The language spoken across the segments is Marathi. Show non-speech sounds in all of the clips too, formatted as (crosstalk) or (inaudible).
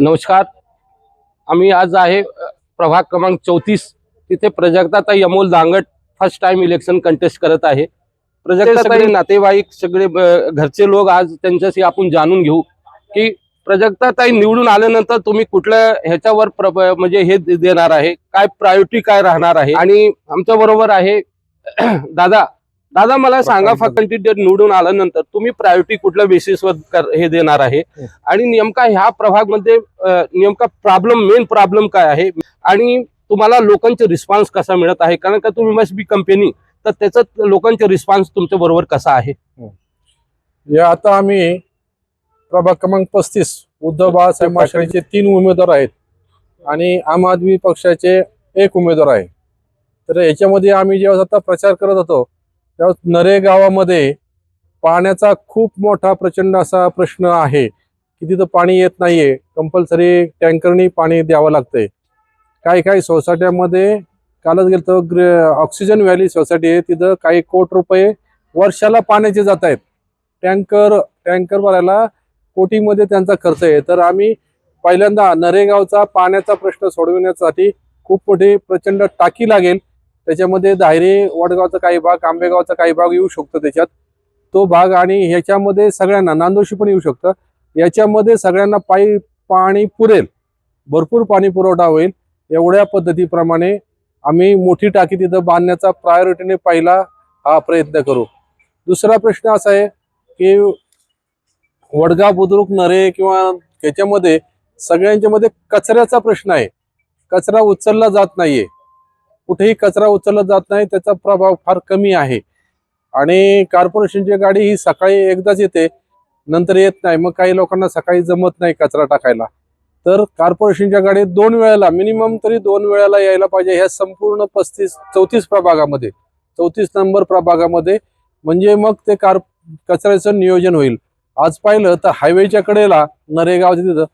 नमस्कार. आम्ही आज आहे प्रभाग क्रमांक चौतीस. तिथे प्रजक्ताताई Amol Dangat first time election contest करत आहे. प्रजक्ताताई नातेवाईक सगळे घरचे लोक आज त्यांच्याशी आपण जाणून घेऊ की प्रजक्ताताई निवडून आल्यानंतर तुम्ही कुठल्या ह्याच्यावर म्हणजे हे देणार आहे? काय प्रायोरिटी काय राहणार आहे? आणि आमच्या बरोबर आहे (clears throat) दादा दादा मला सांगा फक्त निवडून आल्यानंतर तुम्ही प्रायोरिटी कुठल्या बेसिसवर कर- हे देणार आहे? आणि नेमका ह्या प्रभागमध्ये नेमका प्रॉब्लेम मेन प्रॉब्लेम काय आहे? आणि तुम्हाला लोकांचे रिस्पॉन्स कसा मिळत आहे? कारण का तुम्ही मस्ट बी कंपनी तर त्याच्यात लोकांचे रिस्पॉन्स तुमच्या बरोबर कसा आहे? या आता आम्ही प्रभाग क्रमांक पस्तीस उद्धव बाळासाहेब माशाळीचे तीन उमेदवार आहेत आणि आम आदमी पक्षाचे एक उमेदवार आहे. तर याच्यामध्ये आम्ही जेव्हा आता प्रचार करत होतो त्या नरे गावामध्ये पाण्याचा खूप मोठा प्रचंड असा प्रश्न आहे की तिथं पाणी येत नाहीये. कंपल्सरी टँकरनी पाणी द्यावं लागतंय. काही काही सोसायट्यामध्ये कालच गेलं तर ग्र ऑक्सिजन व्हॅली सोसायटी आहे. तिथं काही कोट रुपये वर्षाला पाण्याचे जात आहेत. टँकर टँकर भरायला कोटीमध्ये त्यांचा खर्च आहे. तर आम्ही पहिल्यांदा नरेगावचा पाण्याचा प्रश्न सोडविण्यासाठी खूप मोठी प्रचंड टाकी लागेल. त्याच्यामध्ये दायरे वडगावचा काही भाग आंबेगावचा काही भाग येऊ शकतो त्याच्यात. तो भाग आणि ह्याच्यामध्ये सगळ्यांना नांदोशी पण येऊ शकतं. याच्यामध्ये सगळ्यांना पायी पाणी पुरेल. भरपूर पाणी पुरवठा होईल. एवढ्या पद्धतीप्रमाणे आम्ही मोठी टाकी तिथं बांधण्याचा प्रायोरिटीने पहिला हा प्रयत्न करू. दुसरा प्रश्न असा आहे की वडगाव बुद्रुक नरे किंवा ह्याच्यामध्ये सगळ्यांच्या मध्ये कचऱ्याचा प्रश्न आहे. कचरा उचलला जात नाहीये. कुठेही कचरा उचलला जात नाही त्याचा प्रभाव फार कमी आहे. आणि कॉर्पोरेशनची गाडी ही सकाळी एकदाच येते नंतर येत नाही. मग काही लोकांना सकाळी जमत नाही कचरा टाकायला. तर कॉर्पोरेशनच्या गाडीत दोन वेळेला मिनिमम तरी दोन वेळेला यायला पाहिजे. ह्या संपूर्ण पस्तीस चौतीस प्रभागामध्ये चौतीस नंबर प्रभागामध्ये म्हणजे मग ते कार कचऱ्याचं नियोजन होईल. आज पाहिलं तर हायवेच्या कडेला नरेगाव तिथं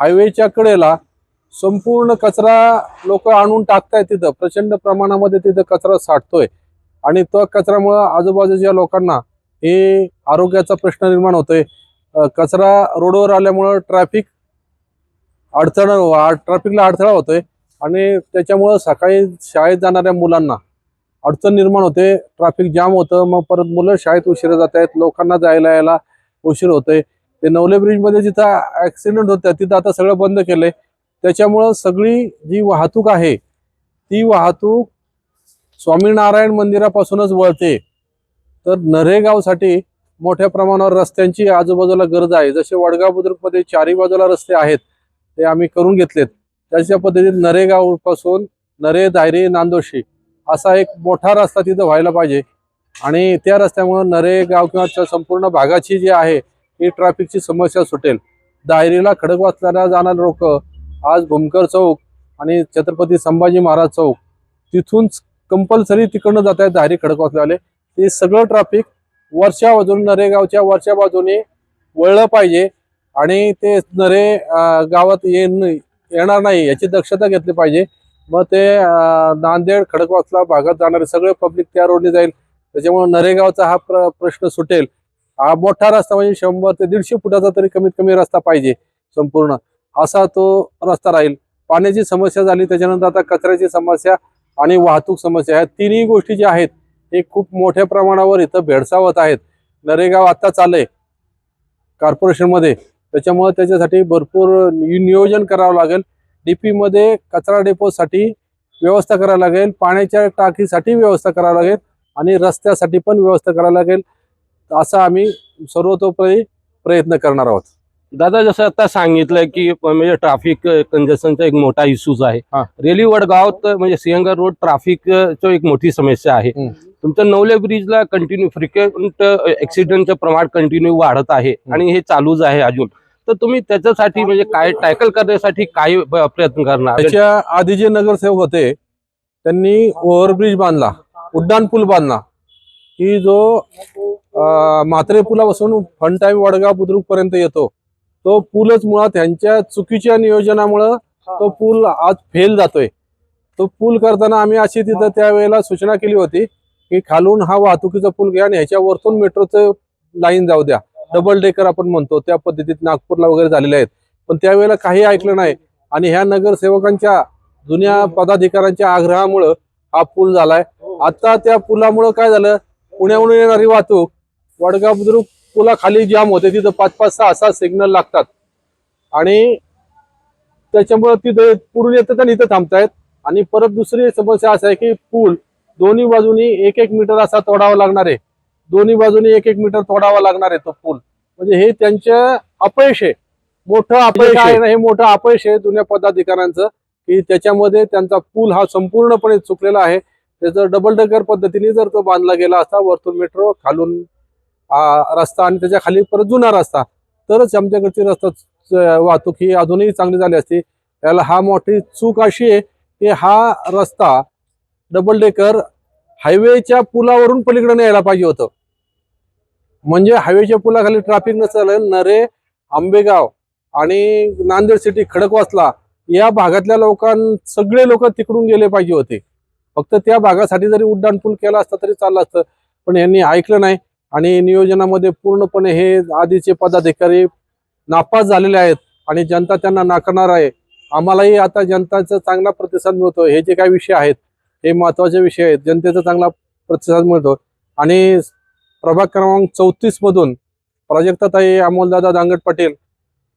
हायवेच्या कडेला संपूर्ण कचरा लोक आणून टाकतायत तिथं. प्रचंड प्रमाणामध्ये तिथं कचरा साठतोय. आणि तो कचऱ्यामुळं आजूबाजूच्या लोकांना हे आरोग्याचा प्रश्न निर्माण होतोय. कचरा रोडवर आल्यामुळं ट्रॅफिक अडचण ट्रॅफिकला अडथळा होतोय. आणि त्याच्यामुळं सकाळी शाळेत जाणाऱ्या मुलांना अडचण निर्माण होते. ट्रॅफिक जाम होतं. मग परत मुलं शाळेत उशिरा जात आहेत. लोकांना जायला यायला उशीर होतोय. ते नवले ब्रिजमध्ये जिथं ॲक्सिडेंट होत्या तिथं आता सगळं बंद केलंय. त्याच्यामुळं सगळी जी वाहतूक आहे ती वाहतूक स्वामीनारायण मंदिरापासूनच वळते. तर नरेगावसाठी मोठ्या प्रमाणावर रस्त्यांची आजूबाजूला गरज आहे. जसे वडगाव बुद्रुकमध्ये चारी बाजूला रस्ते आहेत ते आम्ही करून घेतलेत. त्याच्या पद्धतीत नरेगावपासून नरे दायरे नांदोशी असा एक मोठा रस्ता तिथं व्हायला पाहिजे. आणि त्या रस्त्यामुळे नरेगाव किंवा संपूर्ण भागाची जी आहे ही ट्रॅफिकची समस्या सुटेल. दायरीला खडक वाचताना जाणारे लोक आज भूमकर चौक आणि छत्रपती संभाजी महाराज चौक तिथून कंपल्सरी तिकडनं जात आहेत दायरी खडकवासल्यावाले ते सगळं ट्रॅफिक वरच्या बाजूने नरेगावच्या वरच्या बाजूने वळलं पाहिजे आणि ते नरे गावात येणार नाही याची दक्षता घेतली पाहिजे. मग ते नांदेड खडकवासला भागात जाणारे सगळे पब्लिक त्या रोडने जाईल. त्याच्यामुळे नरेगावचा हा प्र प्रश्न सुटेल. हा मोठा रस्ता म्हणजे शंभर ते दीडशे फुटाचा तरी कमीत कमी रस्ता पाहिजे संपूर्ण. असा तो रस्ता राहील. पाण्याची समस्या झाली त्याच्यानंतर आता कचऱ्याची समस्या आणि वाहतूक समस्या ह्या तिन्ही गोष्टी ज्या आहेत हे खूप मोठ्या प्रमाणावर इथं भेडसावत आहेत. नरेगाव आत्ता चाललंय कॉर्पोरेशनमध्ये त्याच्यामुळे त्याच्यासाठी भरपूर नियोजन करावं लागेल. डीपीमध्ये कचरा डेपोसाठी व्यवस्था करावी लागेल. पाण्याच्या टाकीसाठी व्यवस्था करावी लागेल आणि रस्त्यासाठी पण व्यवस्था करावी लागेल. असा आम्ही सर्वतोपरी प्रयत्न करणार आहोत. दादा जसं आता सांगितलं की म्हणजे ट्रॅफिक कंजेशनचा एक मोठा इश्यूज आहे. रेली वडगाव तर म्हणजे सिंहगड रोड ट्रॅफिक एक मोठी समस्या आहे. तुमच्या नवले ब्रिजला कंटिन्यू फ्रिक्वेंट ऍक्सिडेंटचं प्रमाण कंटिन्यू वाढत आहे आणि हे चालूच आहे अजून. तर तुम्ही त्याच्यासाठी म्हणजे काय टॅकल करण्यासाठी काय प्रयत्न करणार? त्याच्या आधी जे नगरसेवक होते त्यांनी ओव्हरब्रिज बांधला उड्डाण पूल बांधला की जो म्हात्रे पुलापासून फन टाइम वडगाव बुद्रुक पर्यंत येतो. तो पूलच मुळात त्यांच्या चुकीच्या नियोजनामुळं तो पूल आज फेल जातोय. तो पूल करताना आम्ही अशी तिथं त्यावेळेला सूचना केली होती की खालून हा वाहतुकीचा पूल घ्या आणि ह्याच्यावरतून मेट्रोचं लाईन जाऊ द्या. डबल डेकर आपण म्हणतो त्या पद्धतीत नागपूरला वगैरे झालेले आहेत. पण त्यावेळेला काही ऐकलं नाही. आणि ह्या नगरसेवकांच्या जुन्या पदाधिकाऱ्यांच्या आग्रहामुळं हा पूल झालाय. आता त्या पुलामुळं काय झालं? पुण्याहून येणारी वाहतूक वडगाव बुद्रुक पुलाखाली जाम होते तिथं पाच पाच सहा सहा सिग्नल लागतात. आणि त्याच्यामुळं तिथं पुढून येतात आणि इथं थांबतायत. आणि परत दुसरी समस्या असं आहे की पूल दोन्ही बाजूनी एक एक मीटर असा तोडावा लागणार आहे. दोन्ही बाजूनी एक एक मीटर तोडावा लागणार आहे तो पूल. म्हणजे हे त्यांचं अपयश आहे. मोठं अपयश आहे. ना हे मोठं अपयश आहे जुन्या पदाधिकाऱ्यांचं की त्याच्यामध्ये त्यांचा पूल हा संपूर्णपणे चुकलेला आहे. त्याचं डबल डेकर पद्धतीने जर तो बांधला गेला असता वरतून मेट्रो खालून रस्ता आणि त्याच्याखाली परत जुना रस्ता. तरच आमच्याकडची रस्ता वाहतूक ही अजूनही चांगली झाली असती. याला हा मोठी चूक अशी आहे की हा रस्ता डबल डेकर हायवेच्या पुलावरून पलीकडे न्यायला पाहिजे होतं. म्हणजे हायवेच्या पुलाखाली ट्रॅफिक नसलं नरे आंबेगाव आणि नांदेड सिटी खडकवासला या भागातल्या लोकां सगळे लोक तिकडून गेले पाहिजे होते. फक्त त्या भागासाठी जरी उड्डाणपूल केला असता तरी चाललं असतं. पण यांनी ऐकलं नाही. आणि नियोजनामध्ये पूर्णपणे हे आधीचे पदाधिकारी नापास झालेले आहेत आणि जनता त्यांना नाकारणार आहे. आम्हालाही आता जनताचा चांगला प्रतिसाद मिळतो. हे जे काही विषय आहेत हे महत्त्वाचे विषय आहेत. जनतेचा चांगला प्रतिसाद मिळतो. आणि प्रभाग क्रमांक चौतीस मधून प्राजक्ताताई अमोलदादा दांगट पाटील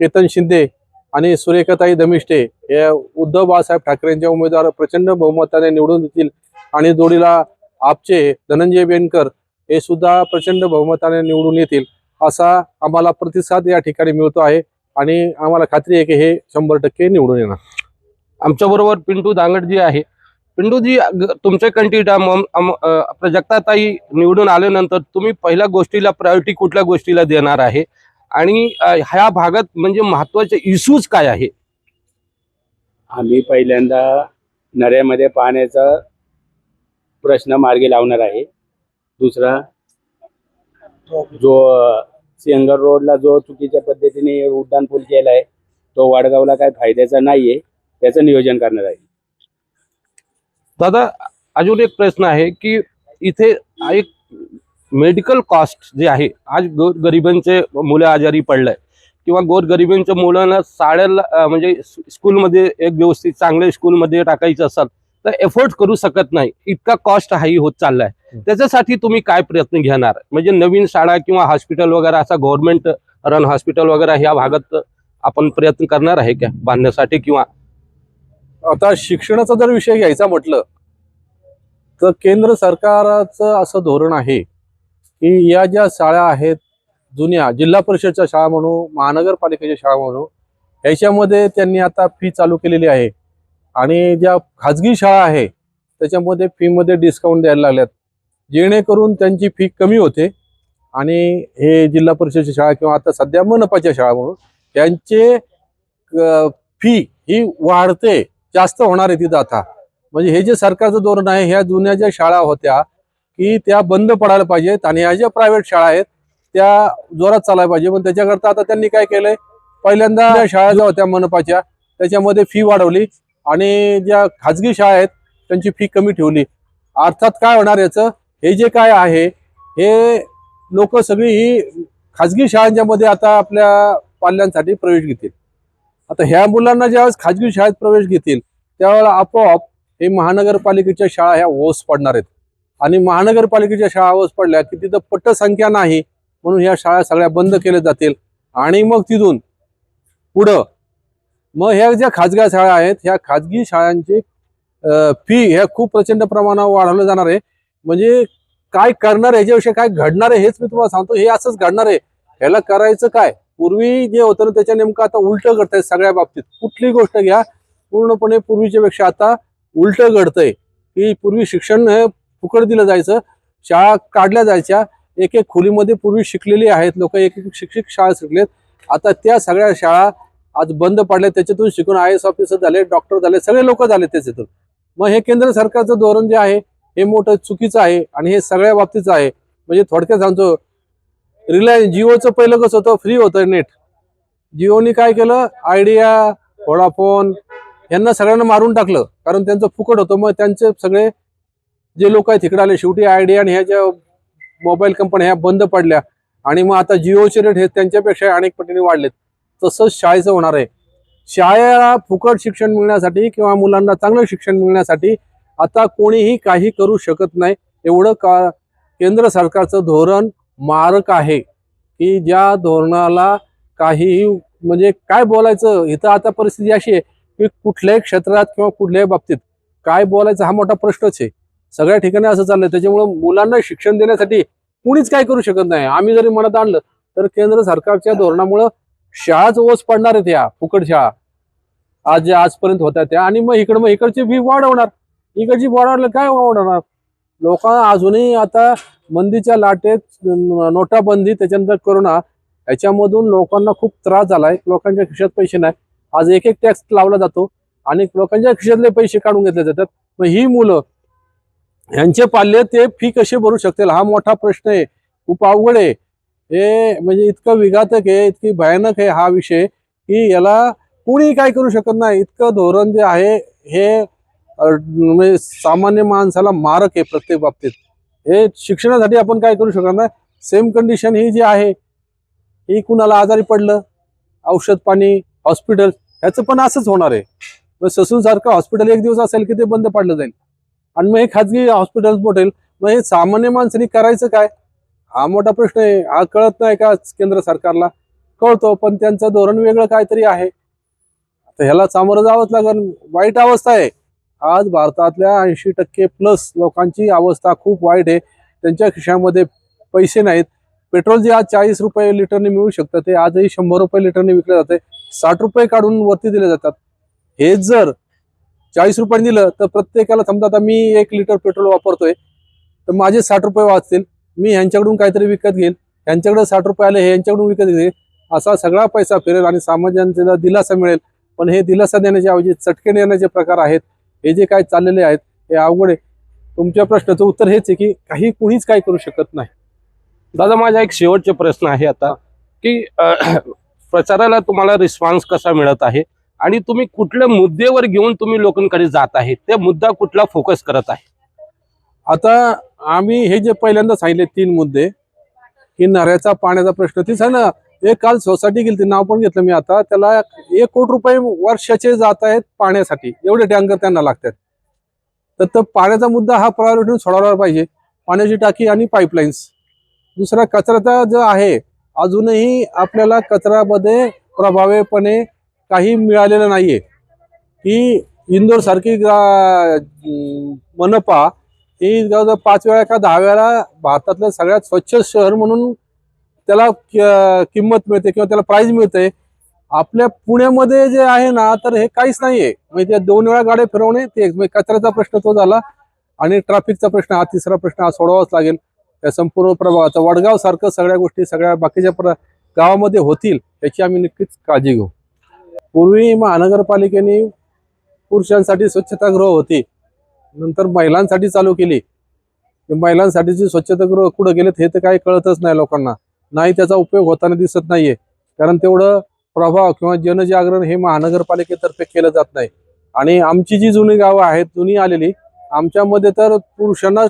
केतन शिंदे आणि सुरेखाताई धमिष्टे हे उद्धव बाळासाहेब ठाकरेंच्या उमेदवार प्रचंड बहुमताने निवडून देतील. आणि जोडीला आपचे धनंजय बेनकर हे सुद्धा प्रचंड बहुमताने निवडून येतील असा आम्हाला प्रतिसाद या ठिकाणी मिळतो आहे. आणि आम्हाला खात्री आहे की हे शंभर टक्के निवडून येणार. आमच्या बरोबर पिंटू दांगटजी आहे. पिंटूजी तुमच्या कंटिटा प्रजक्ताताई निवडून आल्यानंतर तुम्ही पहिल्या गोष्टीला प्रायोरिटी कुठल्या गोष्टीला देणार आहे? आणि ह्या भागात म्हणजे महत्त्वाचे इश्यूज काय आहे? आम्ही पहिल्यांदा नऱ्यामध्ये पाण्याचा प्रश्न मार्गी लावणार आहे. दुसरा जो सिंगर रोडला जो चुकीच्या पद्धतीने उड्डाण पूल केला आहे तो वाडगावला काय फायद्याचा नाहीये त्याचं नियोजन करणार आहे. दादा अजून एक प्रश्न आहे की इथे एक मेडिकल कॉस्ट जे आहे आज गोर गरिबांचे मुलं आजारी पडलंय किंवा गोर गरिबांच्या मुलांना शाळेला म्हणजे स- स्कूलमध्ये एक व्यवस्थित चांगल्या स्कूलमध्ये टाकायचं असेल तर एफोर्ड करू शकत नाही. इतका कॉस्ट हाही होत चाललाय. त्याच्यासाठी तुम्ही काय प्रयत्न घेणार? म्हणजे नवीन शाळा किंवा हॉस्पिटल वगैरे असा गव्हर्नमेंट रन हॉस्पिटल वगैरे ह्या भागात आपण प्रयत्न करणार आहे का? बांधण्यासाठी किंवा? आता शिक्षणाचा जर विषय घ्यायचा म्हटलं तर केंद्र सरकारचं असं धोरण आहे की या ज्या शाळा आहेत जुन्या जिल्हा परिषदच्या शाळा म्हणू महानगरपालिकेच्या शाळा म्हणू ह्याच्यामध्ये त्यांनी आता फी चालू केलेली आहे. आणि ज्या खाजगी शाळा आहे त्याच्यामध्ये फीमध्ये डिस्काउंट द्यायला लागल्यात. जेणेकरून त्यांची फी कमी होते. आणि हे जिल्हा परिषदच्या शाळा किंवा आता सध्या मनपाच्या शाळा म्हणून त्यांचे फी ही वाढते जास्त होणार आहे तिथं आता. म्हणजे हे जे सरकारचं धोरण आहे ह्या जुन्या ज्या शाळा होत्या की त्या बंद पडायला पाहिजेत आणि ह्या ज्या प्रायव्हेट शाळा आहेत त्या जोरात चालायला पाहिजे. पण त्याच्याकरता आता त्यांनी काय केलंय पहिल्यांदा ज्या शाळा ज्या होत्या मनपाच्या त्याच्यामध्ये फी वाढवली आणि ज्या खाजगी शाळा आहेत त्यांची फी कमी ठेवली. अर्थात काय होणार याचं? हे जे काय आहे हे लोक सगळी ही खाजगी शाळांच्या मध्ये आता आपल्या पाल्यांसाठी प्रवेश घेतील. आता ह्या मुलांना ज्यावेळेस खाजगी शाळेत प्रवेश घेतील त्यावेळेला आपोआप हे महानगरपालिकेच्या शाळा ह्या ओस पडणार आहेत. आणि महानगरपालिकेच्या शाळा ओस पडल्या की तिथं पटसंख्या नाही म्हणून ह्या शाळा सगळ्या बंद केल्या जातील. आणि मग तिथून पुढं मग ह्या ज्या खाजगी शाळा आहेत ह्या खाजगी शाळांची फी ह्या खूप प्रचंड प्रमाणावर वाढवलं जाणार आहे. म्हणजे काय करणार आहे याच्याविषयी काय घडणार आहे हेच मी तुम्हाला सांगतो. हे असंच घडणार आहे. ह्याला करायचं काय? पूर्वी जे होतं ना त्याच्या नेमकं आता उलट घडतंय सगळ्या बाबतीत. कुठली गोष्ट घ्या. पूर्णपणे पूर्वीच्या पेक्षा आता उलट घडतंय. की पूर्वी शिक्षण हे फुकट दिलं जायचं. शाळा काढल्या जायच्या. एक एक खोलीमध्ये पूर्वी शिकलेली आहेत लोक. एक एक शिक्षक शाळा शिकलेत. आता त्या सगळ्या शाळा आज बंद पडल्या त्याच्यातून शिकून आय एस ऑफिसर झाले डॉक्टर झाले सगळे लोक झाले त्याच्यातून. मग हे केंद्र सरकारचं धोरण जे आहे हे मोठं चुकीचं आहे आणि हे सगळ्या बाबतीचं आहे. म्हणजे थोडक्यात सांगतो रिलायन्स जिओचं पहिलं कसं होतं फ्री होतं नेट जिओनी काय केलं आयडिया व्होडाफोन यांना सगळ्यांना मारून टाकलं. कारण त्यांचं फुकट होतं. मग त्यांचे सगळे जे लोक आहेत तिकडे आले शेवटी आयडिया आणि ह्या ज्या मोबाईल कंपन्या ह्या बंद पडल्या. आणि मग आता जिओचे रेट हे त्यांच्यापेक्षा अनेक पटीने वाढलेत. तसंच शाळेचं होणार आहे. शाळेला फुकट शिक्षण मिळण्यासाठी किंवा मुलांना चांगलं शिक्षण मिळण्यासाठी आता कोणीही काही करू शकत नाही. एवढं का केंद्र सरकारचं धोरण मारक आहे की ज्या धोरणाला काहीही म्हणजे काय बोलायचं? इथं आता परिस्थिती अशी आहे की कुठल्याही क्षेत्रात किंवा कुठल्याही बाबतीत काय बोलायचं हा मोठा प्रश्नच आहे. सगळ्या ठिकाणी असं चाललंय. त्याच्यामुळं मुलांना शिक्षण देण्यासाठी कुणीच काय करू शकत नाही. आम्ही जरी मनात आणलं तर केंद्र सरकारच्या धोरणामुळं शाळाच ओस पडणार आहेत या फुकट शाळा आज ज्या आजपर्यंत होत्या त्या आणि मग इकडं मग इकडची फी वाढवणार इकडची वाढवलं काय आवडणार लोक अजूनही आता मंदीच्या लाटेत नोटाबंदी त्याच्यानंतर करोना याच्यामधून लोकांना खूप त्रास झालाय. लोकांच्या खिशात पैसे नाही. आज एक एक टॅक्स लावला जातो आणि लोकांच्या खिशातले पैसे काढून घेतले जातात. मग ही मुलं यांचे पाल्य ते फी कशी भरू शकतील? हा मोठा प्रश्न आहे. खूप अवघड आहे. हे म्हणजे इतकं विघातक आहे इतकी भयानक आहे हा विषय की याला कुणी काय करू शकत नाही. इतकं धोरण जे आहे हे म्हणजे सामान्य माणसाला मारक आहे प्रत्येक बाबतीत. हे शिक्षणासाठी आपण काय करू शकणार नाही. सेम कंडिशन ही जी आहे ही कुणाला आजारी पडलं औषध पाणी हॉस्पिटल ह्याचं पण असंच होणार आहे. मग ससून सारखं हॉस्पिटल एक दिवस असेल की ते बंद पाडलं जाईल. आणि मग हे खाजगी हॉस्पिटल मोठेल मग हे सामान्य माणसाने करायचं काय? हा मोठा प्रश्न आहे. हा कळत नाही का केंद्र सरकारला? कळतो पण त्यांचं धोरण वेगळं काहीतरी आहे. तर ह्याला सामोरं जावंच लागेल. वाईट अवस्था आहे. आज भारतातल्या ऐंशी टक्के प्लस लोकांची अवस्था खूप वाईट आहे. त्यांच्या खिशामध्ये पैसे नाहीत. पेट्रोल जे आज चाळीस रुपये लिटरने मिळू शकतं ते आजही शंभर रुपये लिटरने विकलं जाते. साठ रुपये काढून वरती दिले जातात. हे जर चाळीस रुपये दिलं तर प्रत्येकाला समजा आता मी एक लिटर पेट्रोल वापरतोय तर माझे साठ रुपये वाचतील. मी ह्यांच्याकडून काहीतरी विकत घेईल. ह्यांच्याकडे साठ रुपये आले हे यांच्याकडून विकत घेईल. असा सगळा पैसा फिरेल आणि सामान्यांना दिलासा मिळेल. पण हे दिलासा देण्याच्या ऐवजी चटके देण्याचे प्रकार आहेत. हे जे काय चाललेले आहेत हे अवघड आहे. तुमच्या प्रश्नाचं उत्तर हेच आहे की काही कुणीच काय करू शकत नाही. दादा माझा एक शेवटचे प्रश्न आहे आता की (clears throat) प्रचाराला तुम्हाला रिस्पॉन्स कसा मिळत आहे? आणि तुम्ही कुठल्या मुद्द्यावर घेऊन तुम्ही लोकांकडे जात आहे? ते मुद्दा कुठला फोकस करत आहे? आता आम्ही हे जे पहिल्यांदा सांगितले तीन मुद्दे की नऱ्याचा पाण्याचा प्रश्न तीच आहे ना? एक काल सोसायटी गेली ते नाव पण घेतलं मी आता. त्याला एक कोटी रुपये वर्षाचे जात आहेत पाण्यासाठी. एवढे टँकर त्यांना लागतात. तर तो पाण्याचा मुद्दा हा प्रायोरिटी सोडवला पाहिजे. पाण्याची टाकी आणि पाईपलाईन्स दुसरा कचऱ्याचा जो आहे अजूनही आपल्याला कचऱ्यामध्ये प्रभावीपणे काही मिळालेलं नाहीये. की इंदोर सारखी ग्रा मनपा ही जवळजवळ पाच वेळा का दहा वेळा भारतातलं सगळ्यात स्वच्छ शहर म्हणून त्याला किंमत मिळते किंवा त्याला प्राईज मिळते. आपल्या पुण्यामध्ये जे आहे ना तर हे काहीच नाहीये. म्हणजे त्या दोन वेळा गाड्या फिरवणे ते म्हणजे कचऱ्याचा प्रश्न तो झाला आणि ट्रॅफिकचा प्रश्न हा तिसरा प्रश्न हा सोडवावाच लागेल. या संपूर्ण प्रभावाचा वडगाव सारखं सगळ्या गोष्टी सगळ्या बाकीच्या प्र गावामध्ये होतील याची आम्ही नक्कीच काळजी घेऊ. पूर्वी महानगरपालिकेने पुरुषांसाठी स्वच्छतागृह होती. नंतर महिलांसाठी चालू केली. महिलांसाठीची स्वच्छतागृह कुठं गेलेत हे तर काही कळतच नाही लोकांना. नाही त्याचा उपयोग होताना दिसत नाहीये. कारण तेवढं प्रभाव किंवा जनजागरण हे महानगरपालिकेतर्फे केलं जात नाही. आणि आमची जी जुनी गावं आहेत जुनी आलेली आमच्यामध्ये तर पुरुषांना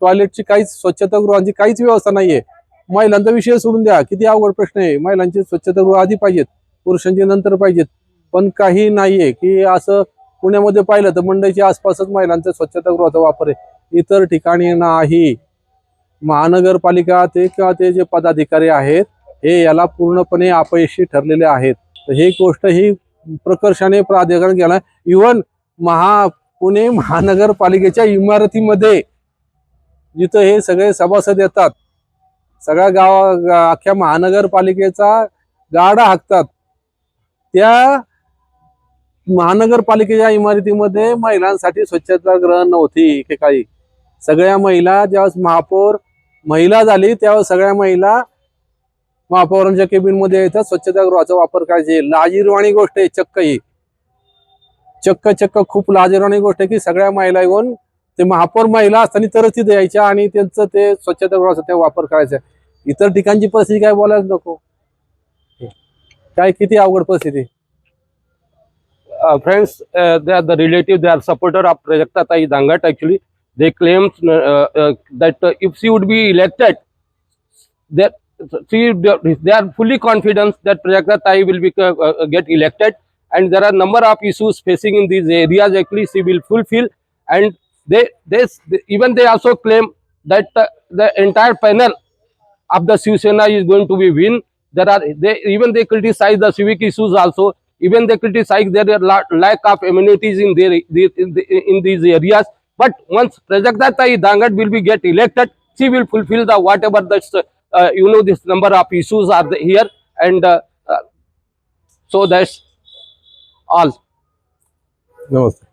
टॉयलेटची काहीच स्वच्छतागृहांची काहीच व्यवस्था नाहीये. महिलांचा विषय सोडून द्या किती अवघड प्रश्न आहे. महिलांची स्वच्छतागृह आधी पाहिजेत पुरुषांची नंतर पाहिजेत. पण काही नाहीये की असं पुण्यामध्ये पाहिलं तर मंडईच्या आसपासच महिलांचा स्वच्छतागृहाचा वापर आहे. इतर ठिकाणी नाही. महानगरपालिका ते किंवा ते जे पदाधिकारी आहेत हे याला पूर्णपणे अपयशी ठरलेले आहेत. तर ही गोष्ट ही प्रकर्षाने प्राधिकरण केला. इव्हन महा पुणे महानगरपालिकेच्या इमारतीमध्ये जिथं हे सगळे सभासद येतात सगळ्या गावा अख्ख्या महानगरपालिकेचा गाडा हाकतात त्या महानगरपालिकेच्या इमारतीमध्ये महिलांसाठी स्वच्छता ग्रहण नव्हती एकेकाळी सगळ्या महिला ज्यावेळेस महापौर महिला झाली त्यावेळेस सगळ्या महिला महापौरांच्या केबिनमध्ये येतात. स्वच्छतागृहाचा वापर करायचे. लाजीरवाणी गोष्ट आहे चक्क ही. चक्क चक्क खूप लाजीरवाणी गोष्ट आहे की सगळ्या महिला येऊन ते महापौर महिला असताना तरच तिथे यायच्या आणि त्यांचं ते स्वच्छतागृहाचा ते वापर करायचा. इतर ठिकाणची परिस्थिती काय बोलायला नको. काय किती अवघड परिस्थिती. Friends they are the relative they are supporter of supporter of Prajakta Tai They claim uh, uh, that if she would be elected, that see, they are fully confident that Prajakta Tai will be, uh, get elected and there are number of issues facing in these areas actually she will fulfill and they, they, even they also claim that the entire panel of the Shiv Sena is going to be win. There are they even they criticize the civic issues also. Even they criticize their lack of amenities in their in, the, in these areas. But once Prajakdata Dangat will be get elected, she will fulfill the whatever that's, uh, you know this number of issues are here and uh, uh, so that's all. Namaste.